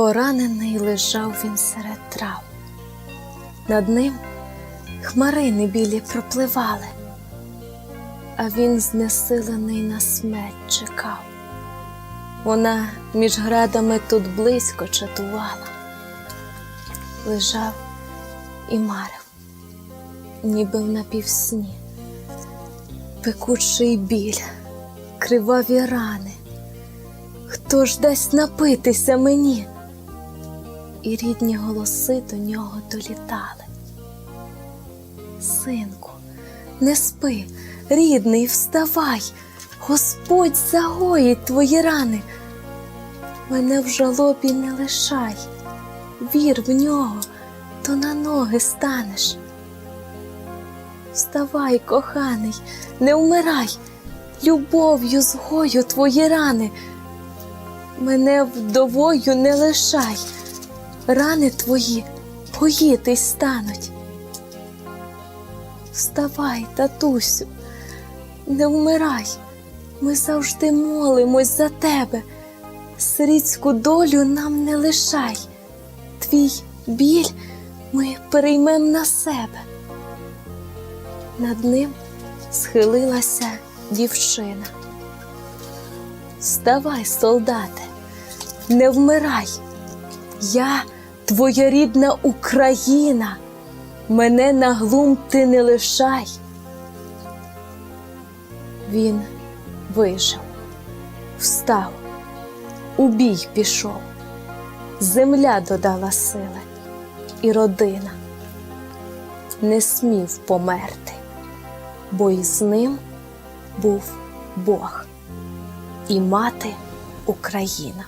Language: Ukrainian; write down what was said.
Поранений лежав він серед трав. Над ним хмарини білі пропливали, а він знесилений на смерть чекав. Вона між градами тут близько чатувала, лежав і марив, ніби в напівсні, пекучий біль, криваві рани. Хто ж дасть напитися мені? І рідні голоси до нього долітали. Синку, не спи, рідний, вставай, Господь загоїть твої рани. Мене в жалобі не лишай, вір в нього, то на ноги станеш. Вставай, коханий, не вмирай, любов'ю згою твої рани. Мене вдовою не лишай, рани твої поїтись стануть. Вставай, татусю, не вмирай, ми завжди молимось за тебе. Сирітську долю нам не лишай, твій біль ми переймем на себе. Над ним схилилася дівчина. Вставай, солдате, не вмирай. Я твоя рідна Україна, мене на глум ти не лишай. Він вижив, встав, у бій пішов, земля додала сили, і родина не смів померти, бо із ним був Бог і мати Україна.